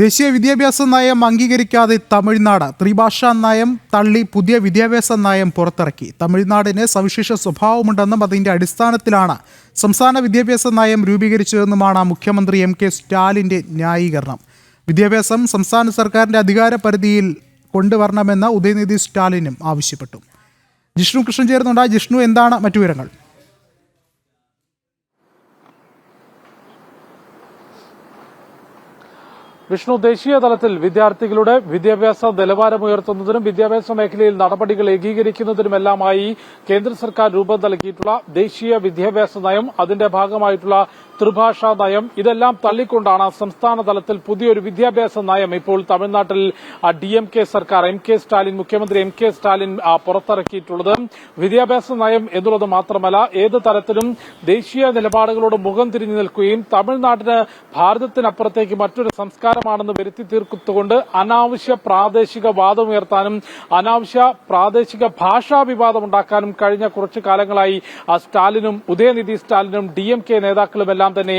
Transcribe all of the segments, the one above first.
ദേശീയ വിദ്യാഭ്യാസ നയം അംഗീകരിക്കാതെ തമിഴ്നാട് ത്രിഭാഷാ നയം തള്ളി പുതിയ വിദ്യാഭ്യാസ നയം പുറത്തിറക്കി. തമിഴ്നാടിന് സവിശേഷ സ്വഭാവമുണ്ടെന്നും അതിന്റെ അടിസ്ഥാനത്തിലാണ് സംസ്ഥാന വിദ്യാഭ്യാസ നയം രൂപീകരിച്ചതെന്നുമാണ് മുഖ്യമന്ത്രി എം കെ സ്റ്റാലിന്റെ ന്യായീകരണം. വിദ്യാഭ്യാസം സംസ്ഥാന സർക്കാരിന്റെ അധികാര പരിധിയിൽ കൊണ്ടുവരണമെന്ന് ഉദയനിധി സ്റ്റാലിനും ആവശ്യപ്പെട്ടു. ജിഷ്ണു കൃഷ്ണൻ ചേരുന്നുണ്ട്. ജിഷ്ണു എന്താണ് മറ്റു വിവരങ്ങൾ? വിഷ്ണു ദേശീയ തലത്തിൽ വിദ്യാർത്ഥികളുടെ വിദ്യാഭ്യാസ നിലവാരമുയർത്തുന്നതിനും വിദ്യാഭ്യാസ മേഖലയിൽ നടപടികൾ ഏകീകരിക്കുന്നതിനുമെല്ലാമായി കേന്ദ്ര സർക്കാർ രൂപം നൽകിയിട്ടുള്ള ദേശീയ വിദ്യാഭ്യാസ നയം അതിന്റെ ഭാഗമായിട്ടുള്ള ത്രിഭാഷാ നയം ഇതെല്ലാം തള്ളിക്കൊണ്ടാണ് സംസ്ഥാന തലത്തിൽ പുതിയൊരു വിദ്യാഭ്യാസ നയം ഇപ്പോൾ തമിഴ്നാട്ടിൽ ഡി എം കെ സർക്കാർ എം കെ സ്റ്റാലിൻ മുഖ്യമന്ത്രി എം കെ സ്റ്റാലിൻ പുറത്തിറക്കിയിട്ടുള്ളത്. വിദ്യാഭ്യാസ നയം എന്നുള്ളത് മാത്രമല്ല ഏത് തരത്തിലും ദേശീയ നിലപാടുകളോട് മുഖം തിരിഞ്ഞു നിൽക്കുകയും തമിഴ്നാട്ടിന് ഭാരതത്തിനപ്പുറത്തേക്ക് മറ്റൊരു സംസ്കാരമാണെന്ന് വരുത്തി തീർത്തുകൊണ്ട് അനാവശ്യ പ്രാദേശിക വാദമുയർത്താനും അനാവശ്യ പ്രാദേശിക ഭാഷാ വിവാദമുണ്ടാക്കാനും കഴിഞ്ഞ കുറച്ചു കാലങ്ങളായി സ്റ്റാലിനും ഉദയനിധി സ്റ്റാലിനും ഡി എം കെ നേതാക്കളുമെല്ലാം തന്നെ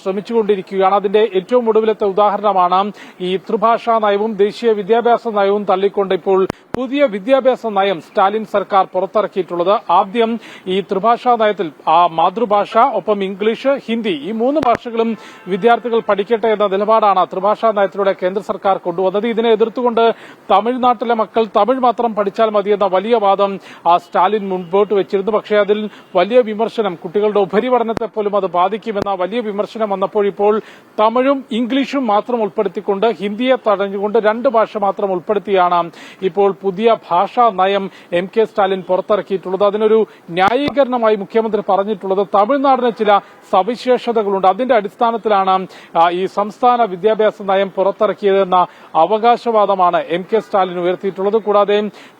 ശ്രമിച്ചുകൊണ്ടിരിക്കുകയാണ്. അതിന്റെ ഏറ്റവും ഒടുവിലത്തെ ഉദാഹരണമാണ് ഈ ത്രിഭാഷാ നയവും ദേശീയ വിദ്യാഭ്യാസ നയവും തള്ളിക്കൊണ്ട് ഇപ്പോൾ പുതിയ വിദ്യാഭ്യാസ നയം സ്റ്റാലിൻ സർക്കാർ പുറത്തിറക്കിയിട്ടുള്ളത്. ആദ്യം ഈ ത്രിഭാഷാ നയത്തിൽ ആ മാതൃഭാഷ ഒപ്പം ഇംഗ്ലീഷ് ഹിന്ദി ഈ മൂന്ന് ഭാഷകളും വിദ്യാർത്ഥികൾ പഠിക്കട്ടെ എന്ന നിലപാടാണ് ത്രിഭാഷാ നയത്തിലൂടെ കേന്ദ്ര സർക്കാർ കൊണ്ടുവന്നത്. ഇതിനെ എതിർത്തുകൊണ്ട് തമിഴ്നാട്ടിലെ മക്കൾ തമിഴ് മാത്രം പഠിച്ചാൽ മതിയെന്ന വലിയ വാദം ആ സ്റ്റാലിൻ മുൻപോട്ട് വെച്ചിരുന്നു. പക്ഷേ അതിൽ വലിയ വിമർശനം കുട്ടികളുടെ ഉപരിപഠനത്തെ പോലും അത് ബാധിക്കുമെന്ന വലിയ വിമർശനം വന്നപ്പോഴിപ്പോൾ തമിഴും ഇംഗ്ലീഷും മാത്രം ഉൾപ്പെടുത്തിക്കൊണ്ട് ഹിന്ദിയെ തടഞ്ഞുകൊണ്ട് രണ്ട് ഭാഷ മാത്രം ഉൾപ്പെടുത്തിയാണ് ഇപ്പോൾ പുതിയ ഭാഷാ നയം എം കെ സ്റ്റാലിൻ പുറത്തിറക്കിയിട്ടുള്ളത്. അതിനൊരു ന്യായീകരണമായി മുഖ്യമന്ത്രി പറഞ്ഞിട്ടുള്ളത് തമിഴ്നാടിന് ചില സവിശേഷതകളുണ്ട്. അതിന്റെ അടിസ്ഥാനത്തിലാണ് ഈ സംസ്ഥാന വിദ്യാഭ്യാസ നയം പുറത്തിറക്കിയതെന്ന അവകാശവാദമാണ് എം കെ സ്റ്റാലിൻ ഉയർത്തിയിട്ടുള്ളത്. കൂടാതെ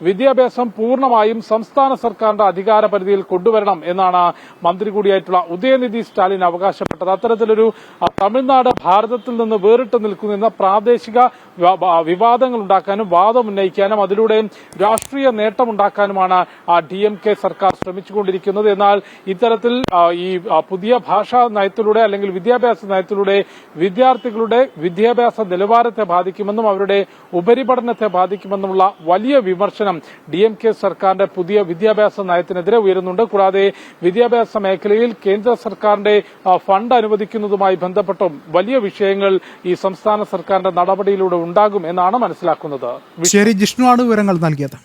വിദ്യാഭ്യാസം പൂർണമായും സംസ്ഥാന സർക്കാരിന്റെ അധികാര പരിധിയിൽ കൊണ്ടുവരണം എന്നാണ് മന്ത്രി കൂടിയായിട്ടുള്ള ഉദയനിധി സ്റ്റാലിൻ അവകാശപ്പെട്ടത്. അത്തരത്തിലൊരു തമിഴ്നാട് ഭാരതത്തിൽ നിന്ന് വേറിട്ട് നിൽക്കുന്ന പ്രാദേശിക വിവാദങ്ങൾ ഉണ്ടാക്കാനും വാദം ഉന്നയിക്കാനും അതിലൂടെ രാഷ്ട്രീയ നേട്ടമുണ്ടാക്കാനുമാണ് ഡി എം കെ സർക്കാർ ശ്രമിച്ചുകൊണ്ടിരിക്കുന്നത്. എന്നാൽ ഇത്തരത്തിൽ ഈ പുതിയ ഭാഷാ നയത്തിലൂടെ അല്ലെങ്കിൽ വിദ്യാഭ്യാസ നയത്തിലൂടെ വിദ്യാർത്ഥികളുടെ വിദ്യാഭ്യാസ നിലവാരത്തെ ബാധിക്കുമെന്നും അവരുടെ ഉപരിപഠനത്തെ ബാധിക്കുമെന്നുമുള്ള വലിയ വിമർശനം ഡി എം കെ സർക്കാരിന്റെ പുതിയ വിദ്യാഭ്യാസ നയത്തിനെതിരെ ഉയരുന്നുണ്ട്. കൂടാതെ വിദ്യാഭ്യാസ മേഖലയിൽ കേന്ദ്ര സർക്കാരിന്റെ ഫണ്ട് അനുവദിക്കുന്നതുമായി ബന്ധപ്പെട്ടും വലിയ വിഷയങ്ങൾ ഈ സംസ്ഥാന സർക്കാരിന്റെ നടപടിയിലൂടെ ഉണ്ടാകും എന്നാണ് മനസ്സിലാക്കുന്നത്. ശരി ജിഷ്ണു ആണ് വിവരങ്ങൾ നൽകിയത്.